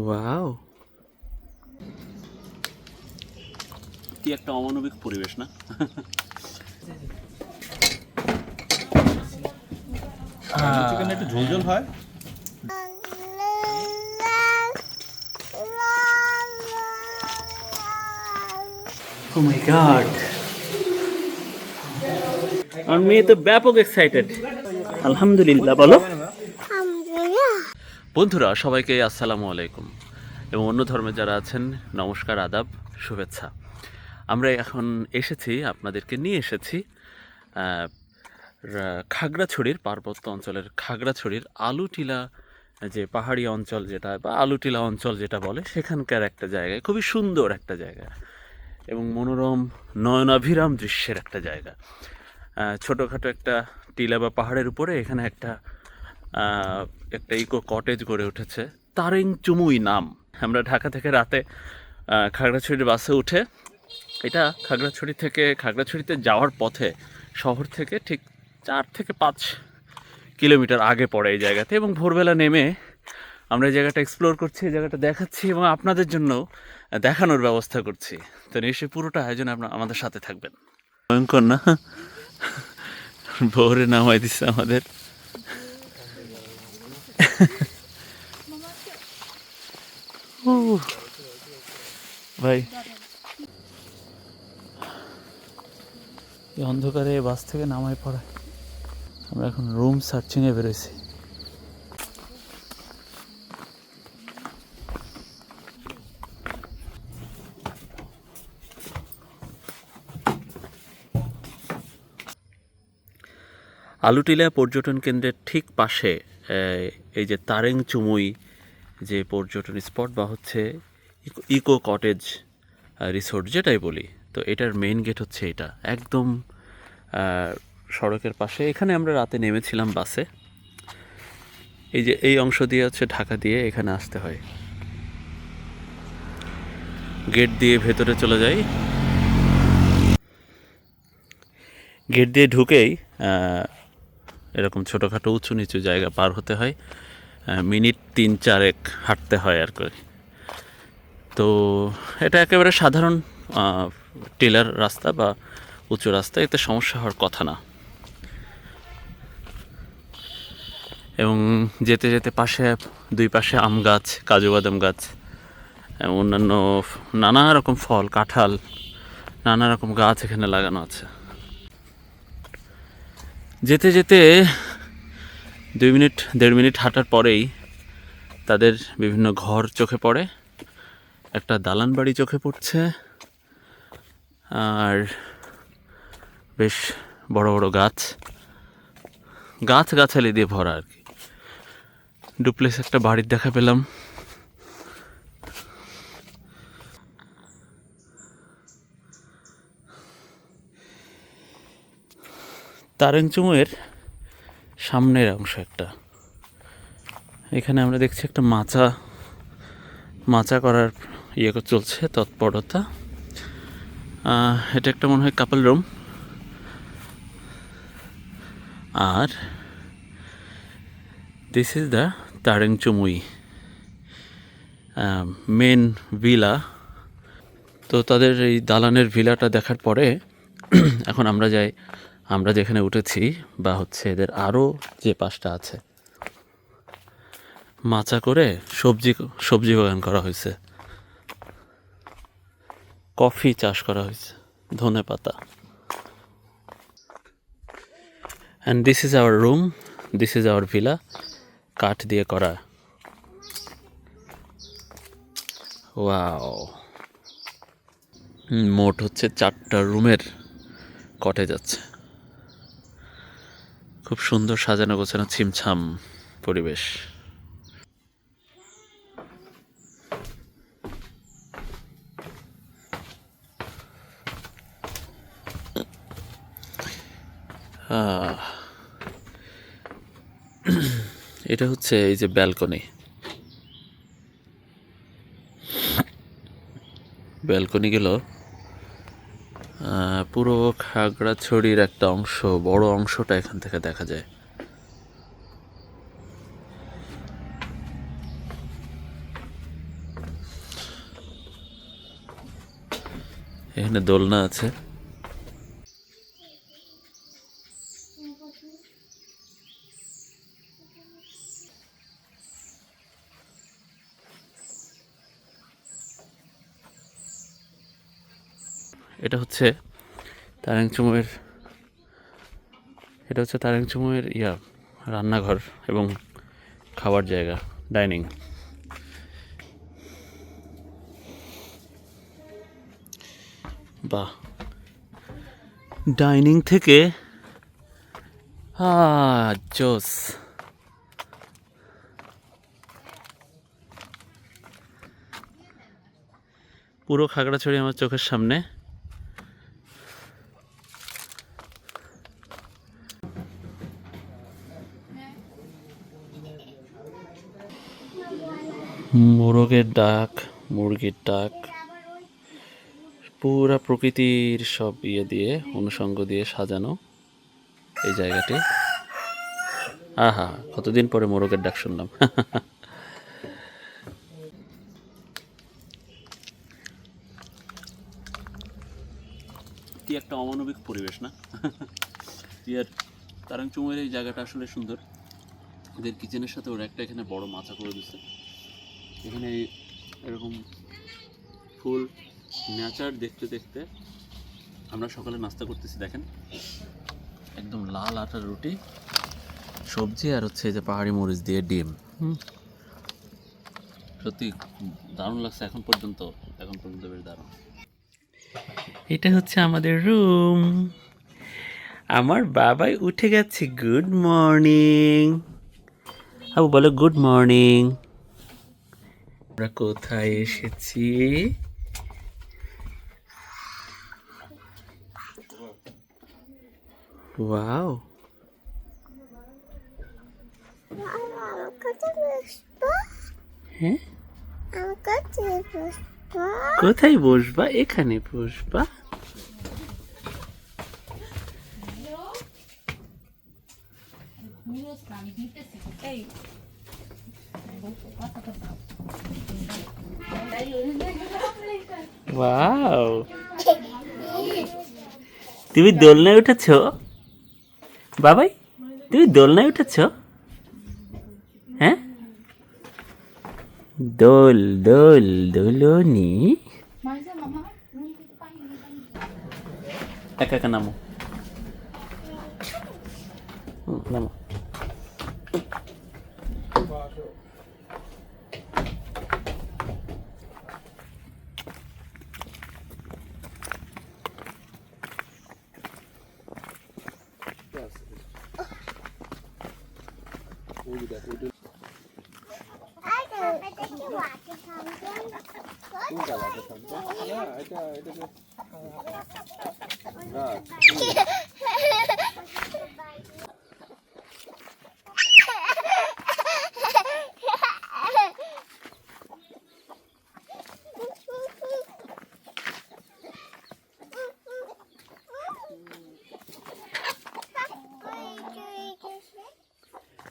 Wow কি একটা অমানবিক পরিবেশ না? চিকেন একটু ঝোল ঝোল হয়। ও মাই গড আমার মেয়ে তো ব্যাপক এক্সাইটেড আলহামদুলিল্লাহ বলো। বন্ধুরা, সবাইকে আসসালামু আলাইকুম। এবং অন্য ধর্মে যারা আছেন, নমস্কার, আদাব, শুভেচ্ছা। আমরা এখন এসেছি, আপনাদেরকে নিয়ে এসেছি খাগড়াছড়ির পার্বত্য অঞ্চলের খাগড়াছড়ির আলুটিলা, যে পাহাড়ি অঞ্চল যেটা, বা আলুটিলা অঞ্চল যেটা বলে, সেখানকার একটা জায়গায় খুবই সুন্দর একটা জায়গা। এবং মনোরম নয়নাভিরাম দৃশ্যের একটা জায়গা। ছোটোখাটো একটা টিলা বা পাহাড়ের উপরে এখানে একটা একটা ইকো কটেজ গড়ে উঠেছে। তারিং চুমুই নাম। আমরা ঢাকা থেকে রাতে খাগড়াছড়ির বাসে উঠে, এটা খাগড়াছড়ি থেকে খাগড়াছড়িতে যাওয়ার পথে শহর থেকে ঠিক চার থেকে পাঁচ কিলোমিটার আগে পড়ে এই জায়গাতে এবং ভোরবেলা নেমে আমরা এই জায়গাটা এক্সপ্লোর করছি, এই জায়গাটা দেখাচ্ছি এবং আপনাদের জন্য দেখানোর ব্যবস্থা করছি। তো নিশ্চয়ই পুরোটা আয়োজনে আপনার আমাদের সাথে থাকবেন। ভয়ঙ্কর না? ভোরে নামাই দিচ্ছে আমাদের। ভাই এই অন্ধকারে বাস থেকে নামাই পড়া। আমরা এখন রুম সার্চিংয়ে বেরোইছি। আলুটিলা পর্যটন কেন্দ্রের ঠিক পাশে এই যে তারেং চুমুই যে পর্যটন স্পট বা হচ্ছে ইকো- কটেজ রিসোর্ট যেটাই বলি, তো এটার মেইন গেট হচ্ছে এটা। একদম সড়কের পাশে। এখানে আমরা রাতে নেমেছিলাম বাসে। এই যে এই অংশ দিয়ে হচ্ছে ঢাকা দিয়ে এখানে আসতে হয়। গেট দিয়ে ভেতরে চলে যাই। গেট দিয়ে ঢুকেই এরকম ছোটোখাটো উঁচু নিচু জায়গা পার হতে হয় মিনিট তিন চারেক হাঁটতে হয় আর করে তো এটা একেবারে সাধারণ টেলার রাস্তা বা উঁচু রাস্তা, এতে সমস্যা হওয়ার কথা না। এবং যেতে যেতে পাশে দুই পাশে আম গাছ, কাজু বাদাম গাছ, অন্যান্য নানা রকম ফল, কাঁঠাল, নানা রকম গাছ এখানে লাগানো আছে। যেতে যেতে দুই মিনিট, দেড় মিনিট হাঁটার পরেই তাদের বিভিন্ন ঘর চোখে পড়ে, একটা দালান বাড়ি চোখে পড়ছে, আর বেশ বড় বড় গাছ গাছ গাছালি দিয়ে ভরা আর কি। ডুপ্লেস একটা বাড়ির দেখা পেলাম। তারেংচুমের সামনের অংশ একটা। এখানে আমরা দেখছি একটা মাচা মাচা করার ইয়ে চলছে, তৎপরতা। এটা একটা মনে হয় কাপল রুম আর দিস ইজ দ্য তারেং চুমুই মেন ভিলা তো তাদের এই দালানের ভিলাটা দেখার পরে, এখন আমরা যাই আমরা যেখানে উঠেছি বা হচ্ছে এদের আরও যে পাশটা আছে, মাচা করে সবজি সবজি বাগান করা হয়েছে। কফি চাষ করা হয়েছে, ধনে পাতা। And this is our room this is our villa কাঠ দিয়ে করা। ওয়াও মোট হচ্ছে চারটা রুমের কটেজ আছে। খুব সুন্দর সাজানো গোছানো ছিমছাম পরিবেশ। এটা হচ্ছে এই যে ব্যালকনি ব্যালকনি গেল পুরো খাগড়াছড়ির একটা অংশ, বড় অংশটা এখান থেকে দেখা যায়। এখানে দোলনা আছে। এটা হচ্ছে তারাংচুমের এটা হচ্ছে তারাংচুমের ইয়া, রান্নাঘর এবং খাবার জায়গা, ডাইনিং। বাহ। ডাইনিং থেকে জোস। পুরো খাগড়াছড়ি আমার চোখের সামনে। মোরগের ডাক, মুরগির ডাক। পুরা প্রকৃতির সব ইয়ে দিয়ে, অনুষঙ্গ দিয়ে সাজানো এই জায়গাটি। আহা, কতদিন পরে মোরগের ডাক শুনলাম। একটা অমানবিক পরিবেশ, না? ইয়ার তারাংচুমের এই জায়গাটা আসলে সুন্দর। এদের কিচেনের সাথে ওরা একটা এখানে বড় মাচা করে দিচ্ছে এখানে এরকম ফুল নেচার দেখতে দেখতে আমরা সকালে নাস্তা করতেছি দেখেন। একদম লাল আটার রুটি সবজি আর হচ্ছে যে পাহাড়ি মরিচ দিয়ে ডিম। হুম। সত্যি দারুণ লাগছে এখন পর্যন্ত এখন পর্যন্ত বেশ দারুণ। এটা হচ্ছে আমাদের রুম আমার বাবাই উঠে গেছে গুড মর্নিং আবু বলো গুড মর্নিং আমরা কোথায় এসেছি? ওয়াও। হ্যাঁ? কোথায় বসবা? এখানে বসবা। ওয়াও তুমি দোলনায় উঠেছ? বাবাই, তুমি দোলনায় উঠেছ? হ্যাঁ? দোল দোল, দোলনি। একা একা নামো। নামো।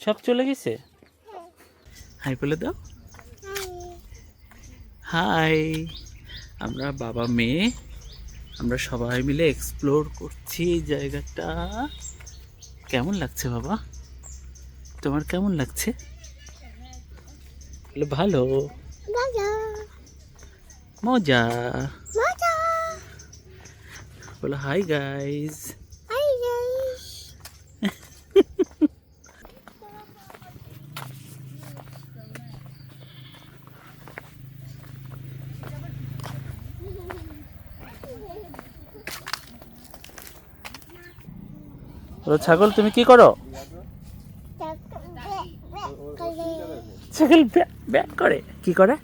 সব চলে গেছে? হাই বলে দাও। হাই। আমরা বাবা মেয়ে। আমরা সবাই মিলে এক্সপ্লোর করছি এই জায়গাটা। কেমন লাগছে বাবা? তোমার কেমন লাগছে? ভালো। মজা। বলো হাই গাইস ছাগল, তুমি কি করো? ছাগল ব্যাক করে? কি করে?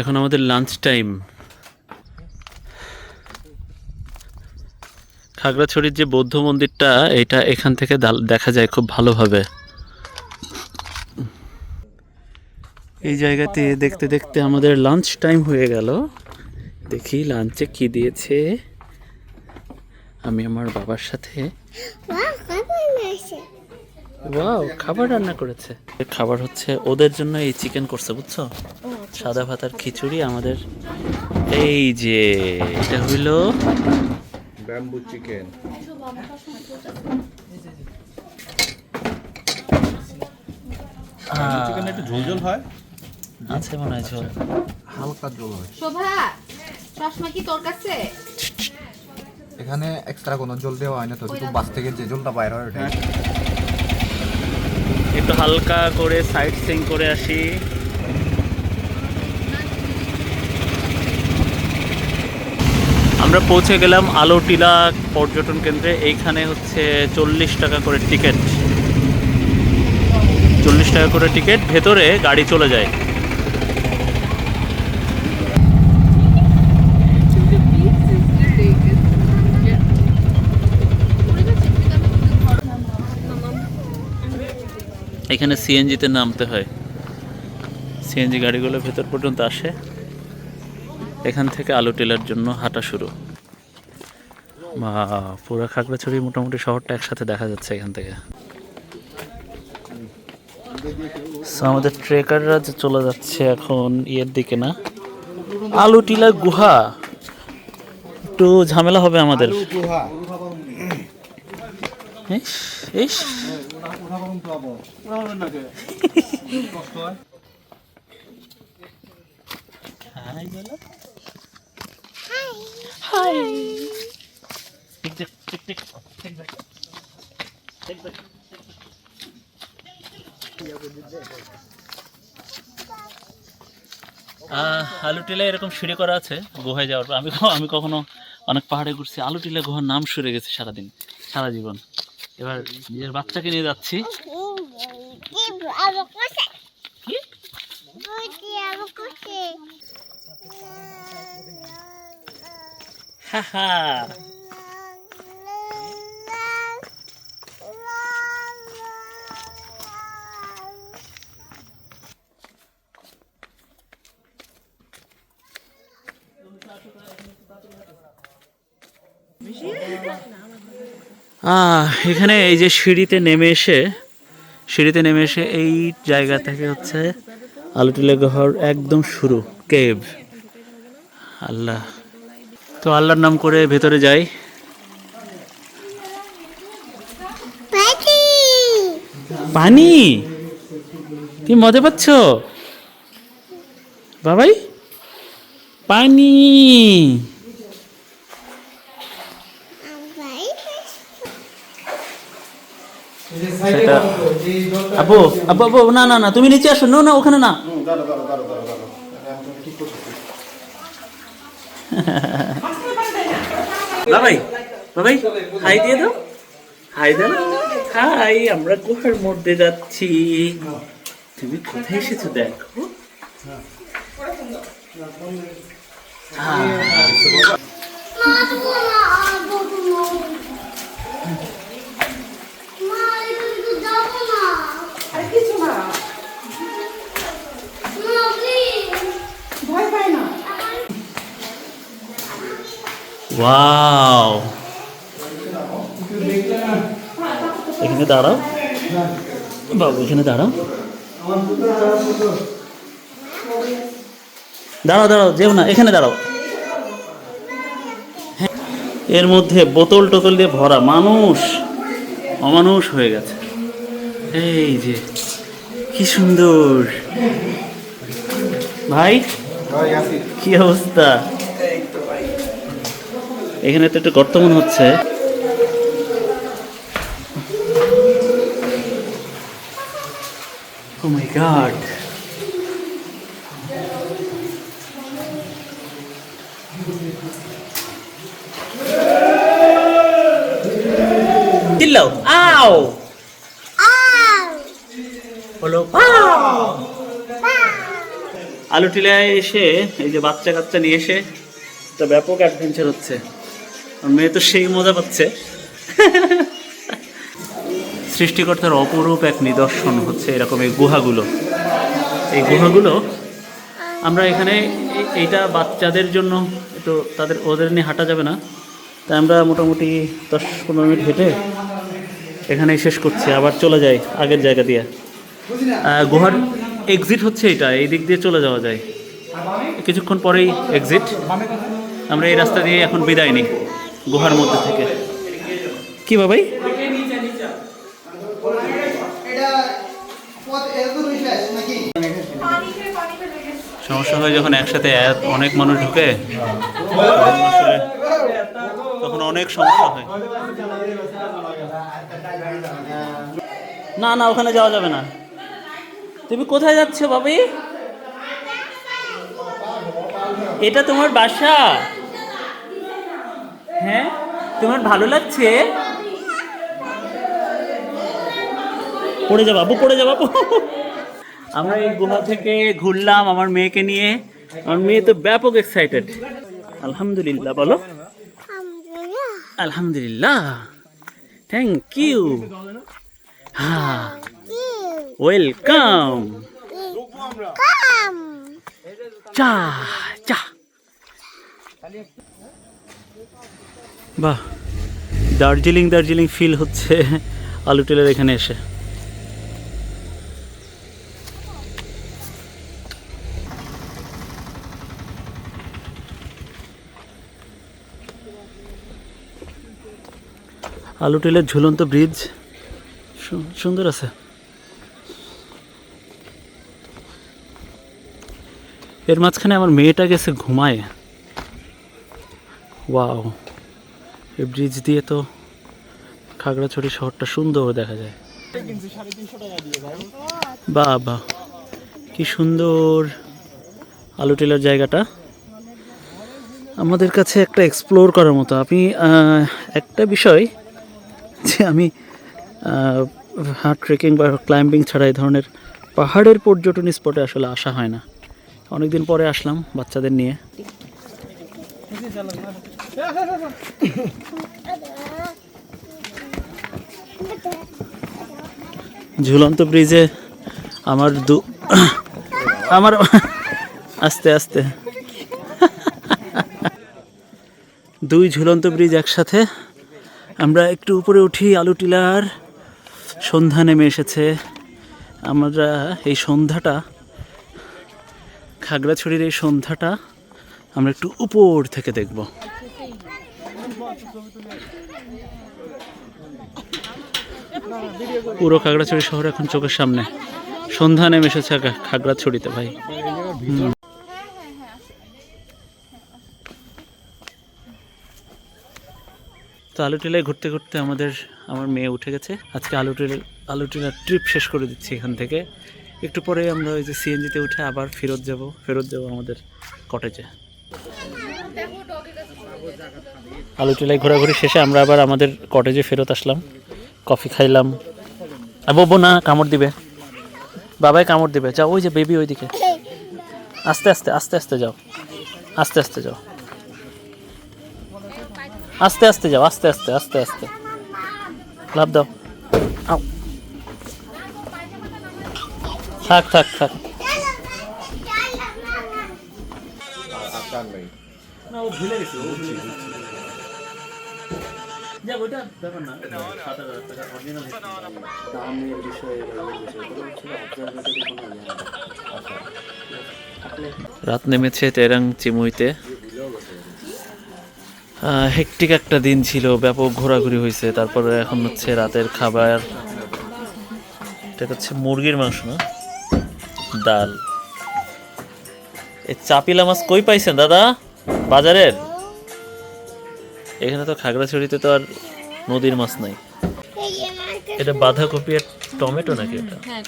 এখন আমাদের লাঞ্চ টাইম খাগড়াছড়ির যে বৌদ্ধ মন্দিরটা, এটা এখান থেকে দেখা যায় খুব ভালোভাবে। এই জায়গাতে দেখতে দেখতে আমাদের লাঞ্চ টাইম হয়ে গেল। দেখি লাঞ্চে কি দিয়েছে। আমি আমার বাবার সাথে। ওয়াও খাবার রান্না করেছে। খাবার হচ্ছে ওদের জন্য এই চিকেন করছে বুঝছ? সাদা ভাত আর খিচুড়ি আমাদের। এই যে এটা হইল ব্যাম্বু চিকেন চিকেন একটু ঝোল ঝোল হয়? আছে মনে হয় ঝোল হালকা ঝোল হয় শোভা চশমা কি তোর কাছে? এখানে এক্সট্রা কোনো জল দেওয়া হয় না তো শুধু বাস থেকে যে জলটা বাইর হয় ওটাই। একটু হালকা করে সাইড সিং করে আসি। আমরা পৌঁছে গেলাম আলোটিলা পর্যটন কেন্দ্রে। এইখানে হচ্ছে চল্লিশ টাকা করে টিকিট। চল্লিশ টাকা করে টিকিট ভেতরে গাড়ি চলে যায়। এখানে সিএনজিতে নামতে হয়। সিএনজি গাড়িগুলো ভেতর পর্যন্ত আসে। এখান থেকে আলু টেলার জন্য হাঁটা শুরু। বা পুরো খাগড়াছড়ি মোটামুটি শহরটা একসাথে দেখা যাচ্ছে এখান থেকে। আমাদের ট্রেকাররা যে চলে যাচ্ছে এখন ইয়ের দিকে না। আলু টিলা গুহা। একটু ঝামেলা হবে আমাদের। ইস, ইস। হাই বলো। হাই। টিক টিক টিক টিক। টিক ব্যাক টিক ব্যাক আলু টিলা এরকম সিঁড়ি করা আছে গুহায় যাওয়ার পর। আমি আমি কখনো অনেক পাহাড়ে ঘুরছি। আলু টিলা গুহার নাম সরে গেছে সারাদিন সারা জীবন। এবার নিজের বাচ্চাকে নিয়ে যাচ্ছি। হা হা। এখানে এই যে সিঁড়িতে নেমে এসে সিঁড়িতে নেমে এসে এই জায়গা থেকে হচ্ছে আলুটিলা গুহার একদম শুরু কেভ। আল্লাহ। তো আল্লাহর নাম করে ভেতরে যাই। পানি? কি মজা পাচ্ছ? বাবাই? পানি ভাই সেটা আপু আপু আপু না না না তুমি নিচে আসো না না ওখানে না। বাবাই বাবাই হাই দিয়ে দাও। হাই দাও হাই আমরা গুহার মধ্যে যাচ্ছি। তুমি কোথায় এসেছ দেখো। মা। ওয়াও এখানে দাঁড়াও। বাবু এখানে দাঁড়াও। দাঁড়াও দাঁড়াও যেও না এখানে দাঁড়াও। হ্যাঁ, এর মধ্যে বোতল টোতল দিয়ে ভরা মানুষ অমানুষ হয়ে গেছে। এই যে কি সুন্দর। ভাই কি অবস্থা? এখানে তো একটু গর্ত মনে হচ্ছে। ও মাই গড চিল্লাও আও। বলো। আলু টিলায় এসে এই যে বাচ্চা কাচ্চা নিয়ে এসে একটা ব্যাপক অ্যাডভেঞ্চার হচ্ছে। মেয়ে তো সেই মজা পাচ্ছে। সৃষ্টিকর্তার অপরূপ এক নিদর্শন হচ্ছে এরকম এই গুহাগুলো। এই গুহাগুলো, আমরা এখানে এইটা বাচ্চাদের জন্য একটু তাদের, ওদের নিয়ে হাঁটা যাবে না। তাই আমরা মোটামুটি দশ পনেরো মিনিট হেঁটে এখানেই শেষ করছি, আবার চলে যাই আগের জায়গা দিয়ে। গুহার এক্সিট হচ্ছে এটা, এই দিক দিয়ে চলে যাওয়া যায়। কিছুক্ষণ পরেই এক্সিট আমরা এই রাস্তা দিয়ে এখন বিদায় নিই। গুহার মধ্যে থেকে। কি বাবাই সমস্যা হয় যখন একসাথে অনেক মানুষ ঢুকে, তখন অনেক সমস্যা হয়। না না, ওখানে যাওয়া যাবে না। তুমি কোথায় যাচ্ছ বাবি এটা তোমার বাসা? হ্যাঁ? তোমার ভালো লাগছে? পড়ে যা বাবু পড়ে যা বাবু। আমরা এই গুহা থেকে ঘুরলাম আমার মেয়েকে নিয়ে। আমার মেয়ে তো ব্যাপক এক্সাইটেড আলহামদুলিল্লাহ বলো। আলহামদুলিল্লাহ। থ্যাংক ইউ হ্যাঁ। ওয়েলকাম চা চা। বাহ, দার্জিলিং দার্জিলিং ফিল হচ্ছে আলু টেলের এখানে এসে। আলু টেলের ঝুলন্ত ব্রিজ সুন্দর আছে। এর মাঝখানে আমার মেয়েটা গেছে ঘুমায়। ওয়াও এই ব্রিজ দিয়ে তো খাগড়াছড়ি শহরটা সুন্দর দেখা যায়। বাহ বাহ কি সুন্দর আলু টেলার জায়গাটা। আমাদের কাছে একটা এক্সপ্লোর করার মতো। আমি একটা বিষয় যে আমি হার্ট ট্রেকিং বা ক্লাইম্বিং ছাড়া এই ধরনের পাহাড়ের পর্যটন স্পটে আসলে আসা হয় না। অনেকদিন পরে আসলাম বাচ্চাদের নিয়ে। ঝুলন্ত ব্রিজে আমার দু আমার আস্তে আস্তে। দুই ঝুলন্ত ব্রিজ একসাথে। আমরা একটু উপরে উঠি, আলু টিলার সন্ধ্যা নেমে এসেছে। আমরা এই সন্ধ্যাটা, খাগড়াছড়ির এই সন্ধ্যাটা আমরা একটু উপর থেকে দেখব। পুরো খাগড়াছড়ি শহর এখন চোখের সামনে। সন্ধ্যা নেমে এসেছে খাগড়াছড়িতে, ভাই। তো আলু টিলায় ঘুরতে ঘুরতে আমাদের, আমার মেয়ে উঠে গেছে। আজকে আলু টিলা আলু টিলার ট্রিপ শেষ করে দিচ্ছি এখান থেকে। একটু পরে আমরা ওই যে সিএনজিতে উঠে আবার ফেরত যাব ফেরত যাব আমাদের কটেজে আলু টিলায় ঘোরাঘুরি শেষে আমরা আবার আমাদের কটেজে ফেরত আসলাম। কফি খাইলাম। বলব না, কামড় দিবে। বাবাই কামড় দিবে। যাও, ওই যে বেবি ওইদিকে। আস্তে আস্তে আস্তে আস্তে যাও। আস্তে আস্তে যাও। আস্তে আস্তে যাও, আস্তে আস্তে আস্তে আস্তে। লাভ দাও। আও। থাক থাক থাক। না, ও ভুলে গেছে, ও ভুলে গেছে। যা ওইটা ব্যাপার না। সাত হাজার টাকা অরিজিনাল দামের বিষয়ে রাত নেমেছে তেরাং চিমুইতে। হেকটিক একটা দিন ছিল ব্যাপক ঘোরাঘুরি হয়েছে। তারপরে এখন হচ্ছে রাতের খাবার। এটা হচ্ছে মুরগির মাংস না? ডাল। এই চাপিলা মাছ কই পাইছেন দাদা? বাজারের? এখানে তো খাগড়াছড়িতে তো আর নদীর মাছ নাই। এটা বাঁধাকপি আর টমেটো নাকি এটা? হ্যাঁ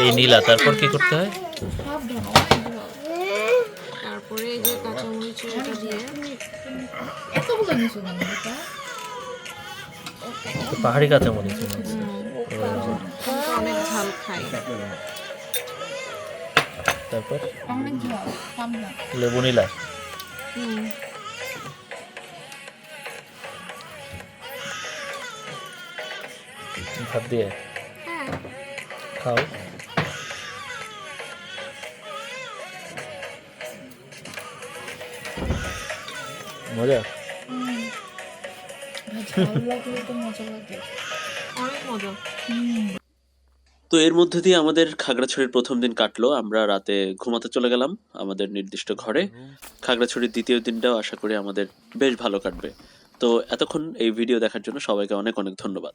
এই নীলা তারপর কি করতে হয়? তারপরে এই যে কাঁচামরিচ এটা দিয়ে। এতগুলো নিচু কেন এটা? পাহাড়ি কাঁচামরিচ। মনে হচ্ছে। অনেক ঝাল খাই তারপর? লেবু নীলা। হুম। ভাত দিয়ে? হ্যাঁ। খাও। মজা? তো এর মধ্যে দিয়ে আমাদের খাগড়াছড়ির প্রথম দিন কাটলো। আমরা রাতে ঘুমাতে চলে গেলাম আমাদের নির্দিষ্ট ঘরে। খাগড়াছড়ির দ্বিতীয় দিনটাও আশা করি আমাদের বেশ ভালো কাটবে। তো এতক্ষণ এই ভিডিও দেখার জন্য সবাইকে অনেক অনেক ধন্যবাদ।